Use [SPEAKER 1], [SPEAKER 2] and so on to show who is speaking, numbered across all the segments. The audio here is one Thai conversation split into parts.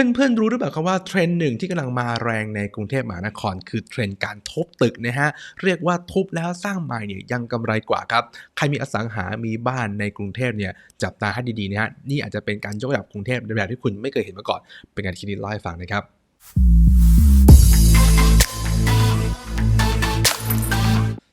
[SPEAKER 1] เพื่อนๆรู้หรือเปล่าครับว่าเทรนด์หนึ่งที่กำลังมาแรงในกรุงเทพมหานคร คือเทรนด์การทุบตึกนะฮะเรียกว่าทุบแล้วสร้างใหม่เนี่ยยังกำไรกว่าครับใครมีอสังหามีบ้านในกรุงเทพเนี่ยจับตาให้ดีๆนะฮะนี่อาจจะเป็นการยกระดับกรุงเทพในแบบที่คุณไม่เคยเห็นมาก่อนเป็นการคิดนี้ไล่าให้ฟังนะครับ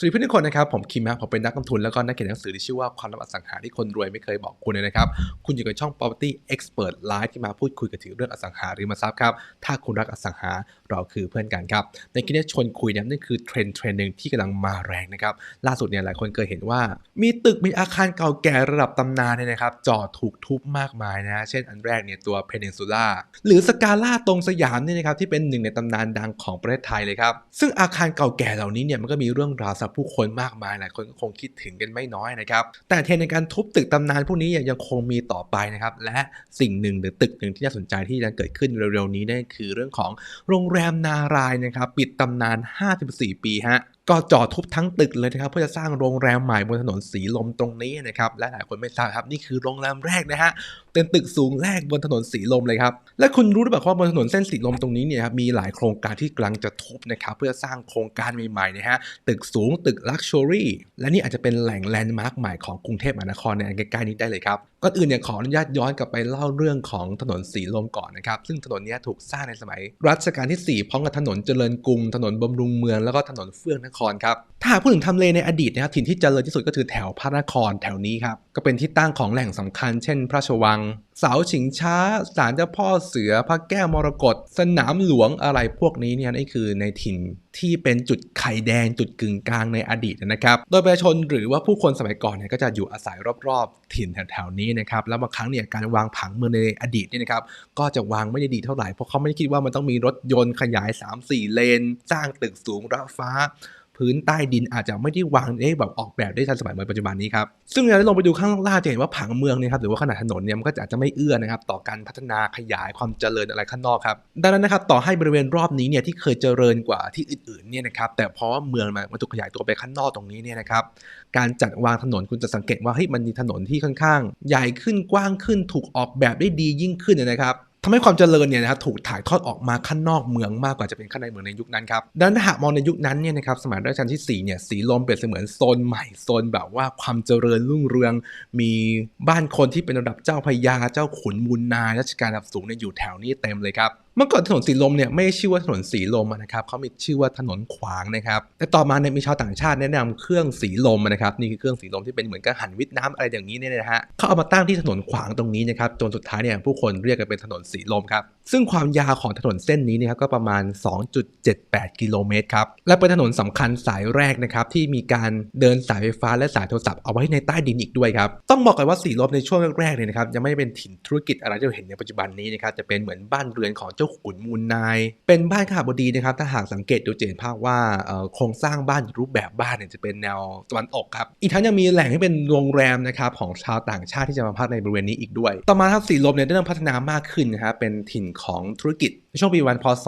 [SPEAKER 1] สวัสดีเพื่อนทุกคนนะครับ ผมคิมครับผมเป็นนักลงทุนแล้วก็นักเขียนหนังสือที่ชื่อว่าความลับอสังหาที่คนรวยไม่เคยบอกคุณเลยนะครับ คุณอยู่กับช่อง property expert live ที่มาพูดคุยกับถึงเรื่องอสังหาริมทรัพย์ครับ ถ้าคุณรักอสังหา เราคือเพื่อนกันครับ ในคลิปนี้ชวนคุยเนี่ยนั่นคือเทรนด์เทรนด์หนึ่งที่กำลังมาแรงนะครับ ล่าสุดเนี่ยหลายคนเคยเห็นว่า มีตึกมีอาคารเก่าแก่ระดับตำนานเนี่ยนะครับจอถูกทุบมากมายนะเช่นอันแรกเนี่ยตัว Peninsula หรือสกาล่าตรงสยามเนี่ยนะครับที่เป็นหนึ่งในตำนานดังของประเทศไทยเลยครับ ซึ่งอาคารเก่าแก่เหล่านี้เนี่ยมันก็มีเรื่องราวสำหรับผู้คนมากมายหลายคนก็คงคิดถึงกันไม่น้อยนะครับแต่เทรนด์ในการทุบตึกตำนานพวกนี้ยังคงมีต่อไปนะครับและสิ่งหนึ่งหรือตึกหนึ่งที่น่าสนใจที่จะเกิดขึ้นเร็วๆนี้นั่นคือเรื่องของโรงแรรมนารายนะครับปิดตำนาน 54 ปีฮะก็จอดทุบทั้งตึกเลยนะครับเพื่อจะสร้างโรงแรมใหม่บนถนนสีลมตรงนี้นะครับและหลายคนไม่ทราบครับนี่คือโรงแรมแรกนะฮะเป็นตึกสูงแรกบนถนนสีลมเลยครับและคุณรู้หรือเปล่าว่าบนถนนเส้นสีลมตรงนี้เนี่ยครับมีหลายโครงการที่กำลังจะทุบนะครับเพื่อสร้างโครงการใหม่ๆนะฮะตึกสูงตึกลักชัวรี่และนี่อาจจะเป็นแหล่งแลนด์มาร์คใหม่ของกรุงเทพมหานครในอันใกล้ๆนี้ได้เลยครับก่อนอื่นเนี่ยขออนุญาตย้อนกลับไปเล่าเรื่องของถนนสีลมก่อนนะครับ ซึ่งถนนนี้ถูกสร้างในสมัย รัชกาลที่ 4 พร้อมกับถนนเจริญกรุง ถนนบำรุงเมือง แล้วก็ถนนเฟื่องนครครับ ถ้าพูดถึงทำเลในอดีตนะครับถิ่นที่เจริญที่สุดก็คือแถวพระนครแถวนี้ครับ ก็เป็นที่ตั้งของแหล่งสำคัญ เช่น พระราชวัง เสาฉิงช้าศาลเจ้าพ่อเสือพระแก้วมรกตสนามหลวงอะไรพวกนี้เนี่ยนี่คือในถิ่นที่เป็นจุดไข่แดงจุดกึ่งกลางในอดีตนะครับ โดยประชาชนหรือว่าผู้คนสมัยก่อนเนี่ยก็จะอยู่อาศัยรอบๆ ถิ่นแถวๆนี้นะครับ แล้วบางครั้งเนี่ยการวางผังเมืองในอดีตเนี่ยนะครับ ก็จะวางไม่ได้ดีเท่าไหร่ เพราะเขาไม่ได้คิดว่ามันต้องมีรถยนต์ขยาย 3-4 เลน สร้างตึกสูงระฟ้า พื้นใต้ดินอาจจะไม่ได้วางได้แบบออกแบบได้ทันสมัยเหมือนปัจจุบันนี้ครับซึ่งเราได้ลงไปดูข้างล่างจะเห็นว่าผังเมืองเนี่ยครับหรือว่าขนาดถนนเนี่ยมันก็อาจจะไม่เอื้อนะครับต่อการพัฒนาขยายความเจริญอะไรข้างนอกครับดังนั้นนะครับต่อให้บริเวณรอบนี้เนี่ยที่เคยเจริญกว่าที่อื่นๆเนี่ยนะครับแต่เพราะเมืองมันมันถูกขยายตัวไปข้างนอกตรงนี้เนี่ยนะครับการจัดวางถนนคุณจะสังเกตว่าเฮ้ยมันมีถนนที่ค่อนข้าง ใหญ่ขึ้นกว้างขึ้นถูกออกแบบได้ดียิ่งขึ้นนะครับ ทำให้ความเจริญเนี่ยนะครับถูกถ่ายทอดออกมาข้างนอกเมืองมากกว่าจะเป็นข้างในเมืองในยุคนั้นครับดังนั้นถ้าหากมองในยุคนั้นเนี่ยนะครับสมัยรัชกาลที่4เนี่ยสีลมเปรียบเสมือนโซนใหม่โซนแบบว่าความเจริญรุ่งเรือง มีบ้านคนที่เป็นระดับเจ้าพญาเจ้าขุนมูลนายราชการระดับสูงเนี่ยอยู่แถวนี้เต็มเลยครับ เมื่อก่อนถนนสีลมเนี่ยไม่ชื่อว่าถนนสีลมนะครับเขามีชื่อว่าถนนขวางนะครับแต่ต่อมาเนี่ยมีชาวต่างชาติแนะนำเครื่องสีลมนะครับนี่คือเครื่องสีลมที่เป็นเหมือนกับหันวิทย์น้ำอะไรอย่างนี้เนี่ยนะฮะเขาเอามาตั้งที่ถนนขวางตรงนี้นะครับจนสุดท้ายเนี่ยผู้คนเรียกกันเป็นถนนสีลมครับซึ่งความยาวของถนนเส้นนี้นะครับก็ประมาณ 2.78 กิโลเมตรครับและเป็นถนนสำคัญสายแรกนะครับที่มีการเดินสายไฟฟ้าและสายโทรศัพท์เอาไว้ในใต้ดินอีกด้วยครับต้องบอกกันว่าสีลมในช่วงแรกๆเนี่ยนะครับยังไม่เป็นถิ่นธุรกิจอะไรที่เราเห็นในปัจจุบันนี้นะครับจะเป็นเหมือนบ้านเรือนของเจ้าขุนมูลนาย เป็นบ้านข้าบดีนะครับถ้าหากสังเกตดูจะเห็นภาพว่าโครงสร้างบ้านรูปแบบบ้านเนี่ยจะเป็นแนวตะวันออกครับอีกทั้งยังมีแหล่งที่เป็นโรงแรมนะครับของชาวต่างชาติที่จะมาพักในบริเวณนี้อีกด้วย ต่อมาครับสีลมเนี่ยได้เริ่มพัฒนามากขึ้นนะครับเป็นถิ่นของธุรกิจในช่วงปีวันพศ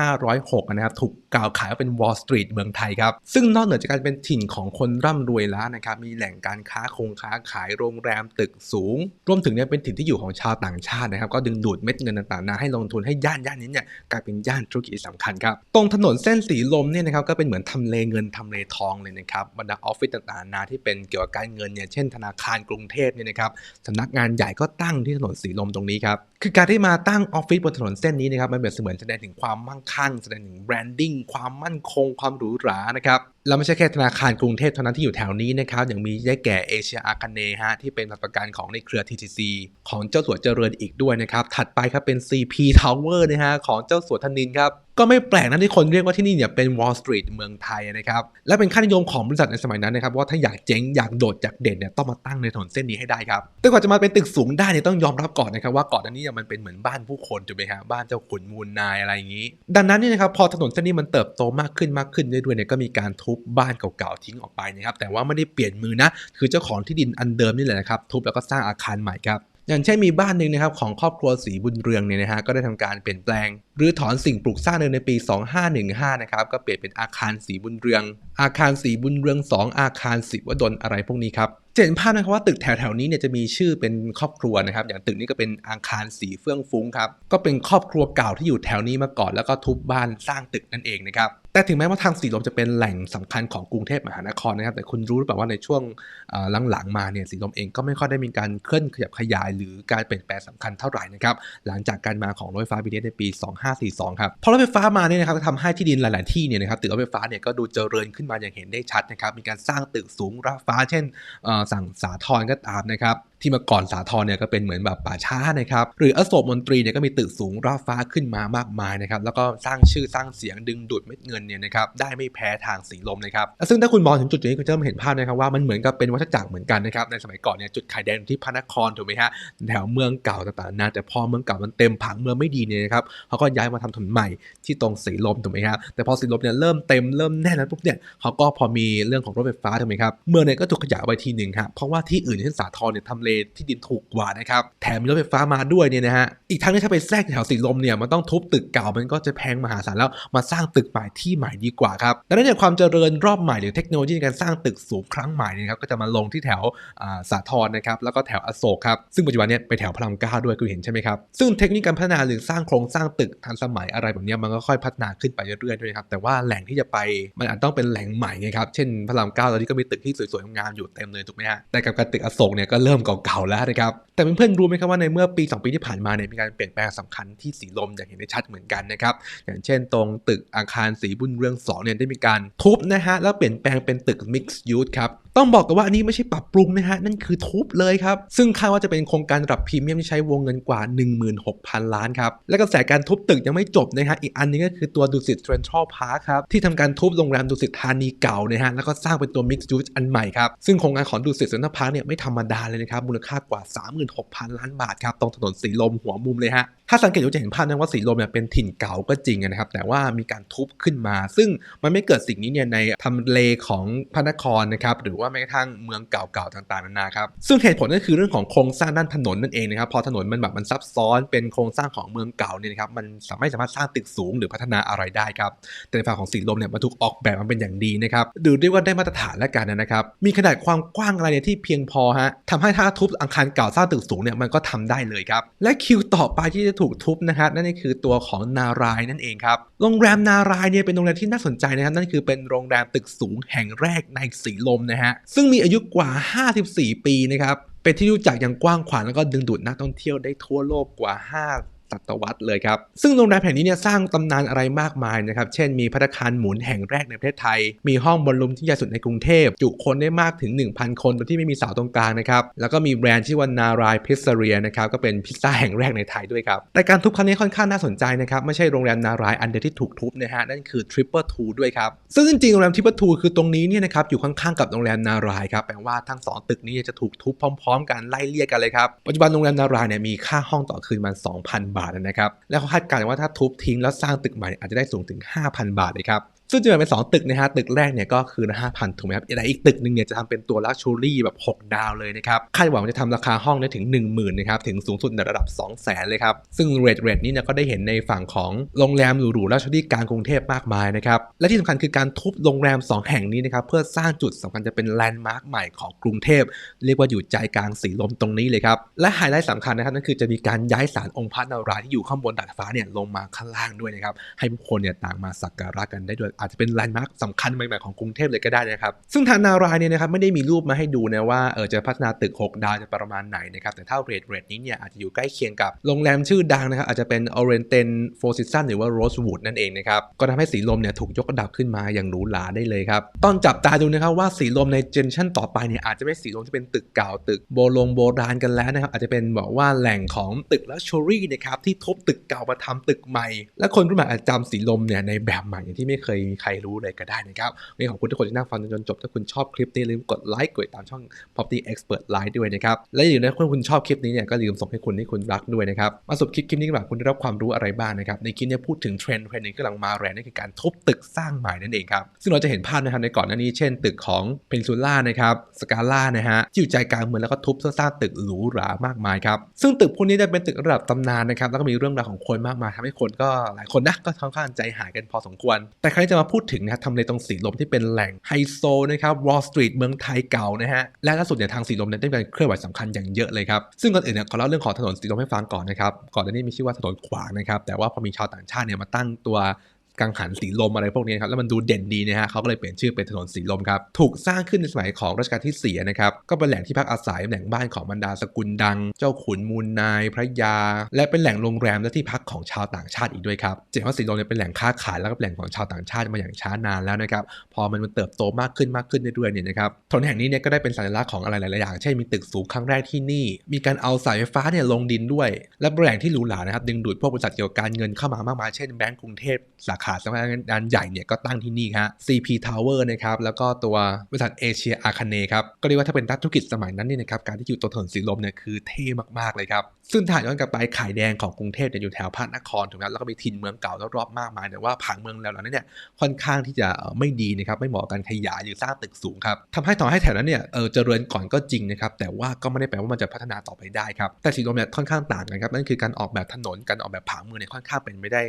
[SPEAKER 1] 2506 นะครับถูก กล่าวขายว่าเป็น Wall Street เมืองไทยครับ ซึ่งนอกเหนือจากการเป็นถิ่นของคนร่ำรวยแล้วนะครับมีแหล่งการค้าคงค้าขายโรงแรมตึกสูง รวมถึงเนี่ยเป็นถิ่นที่อยู่ของชาวต่างชาตินะครับก็ดึงดูดเม็ดเงินต่างๆนะให้ลงทุนให้ย่านย่านนี้เนี่ยกลายเป็นย่านธุรกิจที่สำคัญครับตรงถนนเส้นสีลมเนี่ยนะครับก็เป็นเหมือนทำเลเงินทำเลทองเลยนะครับบรรดาออฟฟิศต่างๆนาที่เป็นเกี่ยวกับการเงินเนี่ยเช่น ธนาคารกรุงเทพเนี่ยนะครับสำนักงานใหญ่ก็ตั้งที่ถนนสีลมตรงนี้ครับคือการที่มาตั้งออฟฟิศบนถนนเส้นนี้นะครับมันเป็นเสมือนแสดงถึงความมั่งคั่งแสดงถึงแบรนดิ้งความมั่นคงความหรูหรานะครับ แล้วไม่ใช่แค่ธนาคารกรุงเทพเท่านั้นที่อยู่แถวนี้นะครับยังมีได้แก่เอเชียอาคาเนฮะที่เป็นหลักประกันของในเครือ TTC ของเจ้าสัวเจริญอีกด้วยนะครับ ถัดไปครับเป็น CP Tower นะฮะของเจ้าสัวธนินครับก็ไม่แปลกนะที่คนเรียกว่าที่นี่เนี่ยเป็น Wall Street เมืองไทยนะครับ และเป็นค่านิยมของบริษัทในสมัยนั้นนะครับ ว่าถ้าอยากเจ๊งอยากโดดจากเด่นเนี่ยต้องมาตั้งในถนนเส้นนี้ให้ได้ครับ แต่กว่าจะมาเป็นตึกสูงได้เนี่ยต้องยอมรับก่อนนะครับ ว่าก่อนหน้านี้เนี่มันเป็นเหมือนบ้านผู้คนถูกไหมครับบ้านเจ้าขุนมูลนายอะไรอย่างนี้ ดังนั้นเนี่ยนะครับพอถนนเส้นนี้มันเติบโตมากขึ้นมากขึ้นเรื่อยๆเนี่ยก็มีการทุบบ้านเก่าๆทิ้งออกไปนะครับแต่ว่าไม่ได้เปลี่ยนมือนะคือเจ้าของที่ดินอันเดิมนี่แหละนะครับทุบแล้วก็สร้างอาคารใหม่ครับอย่างเช่นมีบ้านหนึ่งนะครับของครอบครัวสีบุญเรืองเนี่ยนะฮะก็ได้ทำการเปลี่ยนแปลง รือถอนสิ่งปลูกสร้างเดิมในปี 2515 นะครับ ก็เปลี่ยนเป็นอาคารสีบุญเรือง อาคารสีบุญเรือง 2 อาคารศิวดลอะไรพวกนี้ครับจะเห็นภาพนะครับว่าตึกแถวๆนี้เนี่ยจะมีชื่อเป็นครอบครัวนะครับ อย่างตึกนี้ก็เป็นอาคารสีเฟื่องฟุ้งครับ ก็เป็นครอบครัวเก่าที่อยู่แถวนี้มาก่อน แล้วก็ทุบบ้านสร้างตึกนั่นเองนะครับ แต่ถึงแม้ว่าทางสีลมจะเป็นแหล่งสำคัญของกรุงเทพมหานครนะครับ แต่คุณรู้หรือเปล่าว่าในช่วงหลังๆมาเนี่ยสีลมเองก็ไม่ค่อยได้มีการเคลื่อนขยับขยาย หรือการเปลี่ยนแปลงสำคัญเท่าไหร่นะครับ หลังจากการมาของรถไฟฟ้า BTS ในปี2542 ครับ พอรถไฟฟ้ามาเนี่ยนะครับทำให้ที่ดินหลาย ๆ ที่เนี่ยนะครับตึกรถไฟฟ้าเนี่ยก็ดูเจริญขึ้นมาอย่างเห็นได้ชัดนะครับ มีการสร้างตึกสูงระฟ้า เช่นสั่งสาทรก็ตามนะครับ ที่มื่อก่อนสาทรเนี่ยก็เป็นเหมือนแบบป่าช้านะครับ หรืออโศกมนตรีเนี่ยก็มีตึกสูงระฟ้าขึ้นมามากมายนะครับ แล้วก็สร้างชื่อสร้างเสียงดึงดูดเม็ดเงินเนี่ยนะครับ ได้ไม่แพ้ทางสีลมนะครับ ซึ่งถ้าคุณมองถึงจุดนี้คุณจะเริ่มเห็นภาพนะครับว่ามันเหมือนกับเป็นวัฏจักรเหมือนกันนะครับ ในสมัยก่อนเนี่ยจุดขายแดงที่พระนครถูกไหมฮะ แถวเมืองเก่าต่างๆนาแต่พอเมืองเก่ามันเต็มผังเมืองไม่ดีเนี่ยนะครับเขาก็ย้ายมาทำถนนใหม่ที่ตรงสีลมถูกไหมครับแต่พอสีลมเนี่ยเริ่มเต็มเริ่มแน่นแล้วปุ๊บเนี่ยเขาก็พอมีเรื่องของรถไฟฟ้าถูกไหมครับเมืองเนี่ยก็ถูกขยายไปทีหนึ่งครับเพราะว่าที่อื่นเช่นสาทรเนี่ยทำเลที่ดินถูกกว่านะครับ แถมมีรถไฟฟ้ามาด้วยเนี่ยนะฮะ อีกทั้งนี่ยถ้าไปแทรกแถวสีลมเนี่ย มันต้องทุบตึกเก่า มันก็จะแพงมหาศาลแล้ว มาสร้างตึกใหม่ที่ใหม่ดีกว่าครับ ดังนั้นเนี่ยความเจริญรอบใหม่หรือเทคโนโลยีในการสร้างตึกสูงครั้งใหม่เนยครับ ก็จะมาลงที่แถวสาทรนะครับ แล้วก็แถวอโศกครับ ซึ่งปัจจุบันเนี่ยไปแถวพระรามเก้าด้วยคุณเห็นใช่ไหมครับ ซึ่งเทคนิคการพัฒนาหรือสร้างโครงสร้างตึกทันสมัยอะไรแบบนี้มันก็ค่อยพัฒนาขึ้นไปเรื่อยๆด้วยครับ แต่ว่าแหล่งที่จะไปมันอาจต้องเป็นแหล่งใหม่ไงครับ เช่นพระรามเก้าตอนนี้ก็มีตึกที่สวยๆงามอยู่เต็มเลยถูกไหมฮะแต่กับการตึกอโศกเนี่ยก็เริ่มเก่าๆแล้วนะครับแต่เพื่อนๆรู้ไหมครับว่าในเมื่อปี 2 ปีที่ผ่านมาเนี่ยมีการเปลี่ยนแปลงสำคัญที่สีลมอย่างเห็นได้ชัดเหมือนกันนะครับอย่างเช่นตรงตึกอาคารสีบุญเรืองสองเนี่ยได้มีการทุบนะฮะแล้วเปลี่ยนแปลงเป็นตึกมิกซ์ยูทครับ ต้องบอกกันว่าอันนี้ไม่ใช่ปรับปรุงนะฮะ นั่นคือทุบเลยครับ ซึ่งคาดว่าจะเป็นโครงการระดับพรีเมียมที่ใช้วงเงินกว่า 16,000 ล้านครับ และกระแสการทุบตึกยังไม่จบนะฮะ อีกอันนึงก็คือตัวดุสิตเทรนทรัลพาร์คครับ ที่ทำการทุบโรงแรมดุสิตธานีเก่านะฮะ แล้วก็สร้างเป็นตัวมิกซ์ยูสอันใหม่ครับ ซึ่งโครงการของดุสิตเซ็นทรัลพาร์คเนี่ยไม่ธรรมดาเลยนะครับ มูลค่ากว่า 36,000 ล้านบาทครับ ตรงถนนสีลมหัวมุมเลยฮะ ถ้าสังเกตดูจะเห็นภาพนะว่าสีลมเนี่ยเป็นถิ่นเก่าก็จริงนะครับ แต่ว่ามีการทุบขึ้นมา ซึ่งมันไม่เกิดสิ่งนี้เนี่ยในทำเลของพระนครนะครับหรือว่าว่าแม้กระทั่งเมืองเก่าๆต่างๆนานาครับซึ่งเหตุผลก็คือเรื่องของโครงสร้างด้านถนนนั่นเองนะครับพอถนนมันแบบมันซับซ้อนเป็นโครงสร้างของเมืองเก่าเนี่ยนะครับมันสามารถสามารถสร้างตึกสูงหรือพัฒนาอะไรได้ครับแต่ในฝั่งของสีลมเนี่ยมันถูกออกแบบมาเป็นอย่างดีนะครับหรือเรียกว่าได้มาตรฐานแล้วกันนะครับมีขนาดความกว้างอะไรเนี่ยที่เพียงพอฮะทำให้ถ้าทุบอาคารเก่าสร้างตึกสูงเนี่ยมันก็ทำได้เลยครับและคิวต่อไปที่จะถูกทุบนะครับนั่นก็คือตัวของนารายนั่นเองครับโรงแรมนารายเนี่ยเป็นโรงแรมที่น่าสนใจนะครับนั่นคือเป็นโรงแรมตึกสูงแห่งแรกในสีลมนะฮะซึ่งมีอายุกว่า 54 ปีนะครับเป็นที่รู้จักอย่างกว้างขวางแล้วก็ดึงดูดนักท่องเที่ยวได้ทั่วโลกกว่า 5 ศตวรรษเลยครับ ซึ่งโรงแรมแห่งนี้เนี่ยสร้างตำนานอะไรมากมายนะครับ เช่นมีพัตคารหมุนแห่งแรกในประเทศไทย มีห้องบอลลูมที่ใหญ่สุดในกรุงเทพ จุคนได้มากถึง 1,000 คนโดยที่ไม่มีเสาตรงกลางนะครับ แล้วก็มีแบรนด์ชื่อว่านารายพิซซ r เรียนะครับ ก็เป็นพิซซ่าแห่งแรกในไทยด้วยครับ แต่การทุบครั้งนี้ค่อนข้างน่าสนใจนะครับ ไม่ใช่โรงแรมนารายอันเดียวที่ถูกทุบนะฮะ นั่นคือ Triple Two ด้วยครับ ซึ่งจริงๆ โรงแรม Triple Two คือตรงนี้เนี่ยนะครับ อยู่ข้างๆ กับโรงแรมนารายครับ แปลว่าทั้งสองตึกนี้จะถูกทุบพร้อม ๆ กันไล่เลี่ยกันเลยครับ ปัจจุบันโรงแรมนารายเนี่ยมีค่าห้องต่อคืนมัน2,000บาทนะครับ และเขาคาดการณ์ว่าถ้าทุบทิ้งแล้วสร้างตึกใหม่อาจจะได้สูงถึง 5,000 บาทเลยครับ ซึ่งจะแบ่งเป็น 2 ตึกนะฮะตึกแรกเนี่ยก็คือละ5,000ถูกไหมครับแต่อีกตึกหนึ่งเนี่ยจะทำเป็นตัวลักชัวรี่แบบ 6 ดาวเลยนะครับคาดหวังว่าจะทำราคาห้องได้ถึง 10,000นะครับถึงสูงสุดในระดับ 200,000เลยครับ ซึ่งเรทเรทนี้เนี่ยก็ได้เห็นในฝั่งของโรงแรมหรูๆลักชัวรี่กลางกรุงเทพมากมายนะครับและที่สำคัญคือการทุบโรงแรม 2 แห่งนี้นะครับเพื่อสร้างจุดสำคัญจะเป็นแลนด์มาร์คใหม่ของกรุงเทพเรียกว่าอยู่ใจกลางสีลมตรงนี้เลยครับและไฮไลท์สำคัญนะครับนั่นคือจะมีการย้ายศาลองค์พระนารายณ์ที่อยู่ข้างบนดาดฟ้าเนี่ยลงมาข้างล่างด้วยนะครับให้ผู้คนเนี่ยต่างมาสักการะกันได้ด้วยอาจจะเป็นแลนด์มาร์คสำคัญใหม่ๆของกรุงเทพเลยก็ได้นะครับ ซึ่งทางนารายเนี่ยนะครับไม่ได้มีรูปมาให้ดูนะว่าเออจะพัฒนาตึก 6 ดาวจะประมาณไหนนะครับแต่ถ้าเรทเรทนี้เนี่ยอาจจะอยู่ใกล้เคียงกับโรงแรมชื่อดังนะครับอาจจะเป็น Oriental Four Seasons หรือว่า Rosewood นั่นเองนะครับก็ทำให้สีลมเนี่ยถูกยกระดับขึ้นมาอย่างหรูหราได้เลยครับต้องจับตาดูนะครับว่าสีลมในเจนชั่นต่อไปเนี่ยอาจจะไม่สีลมที่เป็นตึกเก่าตึกโบลงโบราณกันแล้วนะครับอาจจะเป็นบอกว่าแหล่งของตึกลักชัวรี่นะครับที่ทบตึกเก่ามาทำตึกใหม่ และคนรุ่นใหม่อาจจะจำสีลมเนี่ยในแบบใหม่อย่างที่ไม่เคยใครรู้เลยก็ได้นะครับวันนี้ขอบคุณทุกคนที่นั่งฟังจนจบ ถ้าคุณชอบคลิปนี้ลืมกดไลค์กดติดตามช่อง Property Expert Live ด้วยนะครับและอย่าลืมนะถ้าคุณชอบคลิปนี้เนี่ยก็ลืมส่งให้คนที่คุณรักด้วยนะครับมาสรุปคลิปคลิปนี้กันบ้างคุณได้รับความรู้อะไรบ้างนะครับในคลิปนี้พูดถึงเทรนด์เทรนด์หนึงกำลังมาแรงนั่นคือการทุบตึกสร้างใหม่นั่นเองครับซึ่งเราจะเห็นภาพนะครับในก่อนหน้านี้เช่น ตึกของเพนซูล่านะครับสกาล่านะฮะที่อยู่ใจกลางเมืองแล้วก็ทุบเพื่อสร้างตึกหรูหรามากมายครับซึ่งตึกพวกนี้เนี่ยเป็นตึกระดับตำนานนะครับแล้วก็มีเรื่องราวของคนมากมายทำให้คนก็หลายคนนะก็ค่อนข้างใจหายกันพอสมควร แต่ใครจะมาพูดถึงนะครับทำเลตรงสีลมที่เป็นแหล่งไฮโซนะครับวอลสตรีทเมืองไทยเก่านะฮะและล่าสุดเนี่ยทางสีลมเนี่ยได้มีการเคลื่อนไหวสำคัญอย่างเยอะเลยครับซึ่งก่อนอื่นเนี่ยขอเล่าเรื่องของถนนสีลมให้ฟังก่อนนะครับก่อนหน้านี้มีชื่อว่าถนนขวางนะครับแต่ว่าพอมีชาวต่างชาติเนี่ยมาตั้งตัว กังหันสีลมอะไรพวกนี้ครับแล้วมันดูเด่นดีนะฮะเขาก็เลยเปลี่ยนชื่อเป็นถนนสีลมครับถูกสร้างขึ้นในสมัยของรัชกาลที่4นะครับก็เป็นแหล่งที่พักอาศัยแหล่งบ้านของบรรดาสกุลดัง เจ้าขุนมูลนาย พระยา และเป็นแหล่งโรงแรมและที่พักของชาวต่างชาติอีกด้วยครับเห็นว่าสีลมเนี่ยเป็นแหล่งค้าขายแล้วก็แหล่งของชาวต่างชาติมาอย่างช้านานแล้วนะครับพอมันมันเติบโตมากขึ้นมากขึ้นเรื่อยๆเนี่ยนะครับถนนแห่งนี้เนี่ยก็ได้เป็นสัญลักษณ์ของอะไรหลายๆอย่างเช่นมีตึกสูงครั้งแรกที่นี่ มีการเอาสายไฟฟ้าเนี่ยลงดินด้วย และแหล่งที่หรูหรานะครับดึงดูดพวกบริษัทเกี่ยวกับการเงินเข้ามามากมายเช่นแบงก์กรุงเทพสาขาสำนักงานใหญ่เนี่ยก็ตั้งที่นี่ฮะ CP Tower นะครับแล้วก็ตัวบริษัทเอเชียอาคาเนครับก็เรียกว่าถ้าเป็นนักธุรกิจสมัยนั้นเนี่ยนะครับการที่อยู่ตัวถนนสีลมเนี่ยคือเท่มากๆเลยครับซึ่งถ้าย้อนกลับไปขายแดงของกรุงเทพเนี่ยอยู่แถวพระนครถูกไหมแล้วก็มีทินเมืองเก่ารอบๆมากมายแต่ว่าผังเมืองแล้วนั้นเนี่ยค่อนข้างที่จะไม่ดีนะครับไม่เหมาะกับการขยายหรือสร้างตึกสูงครับทำให้ต่อให้แถวนั้นเนี่ยเออเจริญก่อนก็จริงนะครับแต่ว่าก็ไม่ได้แปลว่ามันจะพัฒนาต่อไปได้ครับแต่สีลมเนี่ยค่อนข้างต่างกันครับนั่นคือการออกแบบถนนการออกแบบผังเมืองเนี่ยค่อนข้างเป็นไม่ได้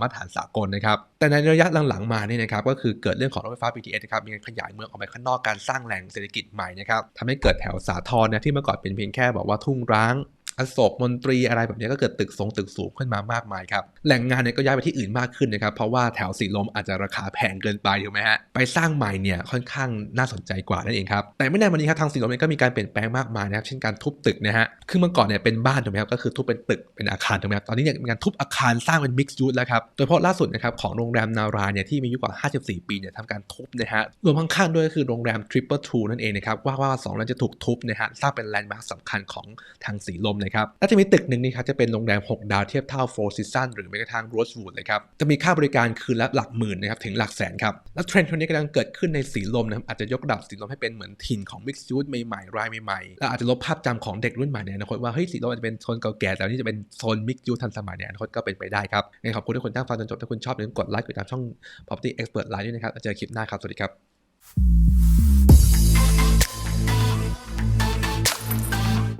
[SPEAKER 1] มาตรฐานสากลนะครับแต่ในระยะหลังๆมาเนี่ยนะครับก็คือเกิดเรื่องของรถไฟฟ้า BTS นะครับมีการขยายเมืองออกไปข้างนอกการสร้างแหล่งเศรษฐกิจใหม่นะครับทำให้เกิดแถวสาทรนะที่เมื่อก่อนเป็นเพียงแค่บอกว่าทุ่งร้าง อโศกมนตรีอะไรแบบนี้ก็เกิดตึกทรงตึกสูงขึ้นมามากมายครับแหล่งงานเนี่ยก็ย้ายไปที่อื่นมากขึ้นนะครับเพราะว่าแถวสีลมอาจจะราคาแพงเกินไปถูกไหมฮะไปสร้างใหม่เนี่ยค่อนข้างน่าสนใจกว่านั่นเองครับแต่ไม่นานวันนี้ครับทางสีลมเองก็มีการเปลี่ยนแปลงมากมายนะครับเช่นการทุบตึกนะฮะคือเมื่อก่อนเนี่ยเป็นบ้านถูกไหมครับก็คือทุบเป็นตึกเป็นอาคารถูกไหมครับตอนนี้เนี่ยมีการทุบอาคารสร้างเป็นมิกซ์ยูสแล้วครับโดยเฉพาะล่าสุดนะครับของโรงแรมนาราเนี่ยที่มีอายุกว่า 54 ปีเนี่ยทำการทุบนะฮะรวมข้างๆด้วยก็คือโรงแรม Triple Two นั่นเองนะครับว่าว่าสองนั้นจะถูกทุบนะฮะสร้างเป็นแลนด์มาร์คสำคัญของทางสีลมนะครับและจะมีตึกหนึ่งนี่ครับจะเป็นโรงแรม 6 ดาวเทียบเท่า Four Seasons หรือแม้กระทั่ง Rosewood เลยครับจะมีค่าบริการคืนละหลักหมื่นนะครับถึงหลักแสนครับและเทรนด์ตรงนี้กำลังเกิดขึ้นในสีลมนะครับอาจจะยกระดับสีลมให้เป็นเหมือนถิ่นของ Mixed Use ใหม่ๆรายใหม่ๆและอาจจะลบภาพจำของเด็กรุ่นใหม่ในอนาคตว่าเฮ้ยสีลมอาจจะเป็นโซนเก่าแก่แต่นี่จะเป็นโซน Mixed Use ทันสมัยในอนาคตก็เป็นไปได้ครับงั้นขอบคุณทุกคนที่ฟังจนจบถ้าคุณชอบอย่าลืมกดไลค์กดติดตามช่อง Property Expert Line ด้วยนะครับแล้วเจอกันคลิปหน้าครับสวัสดีครับ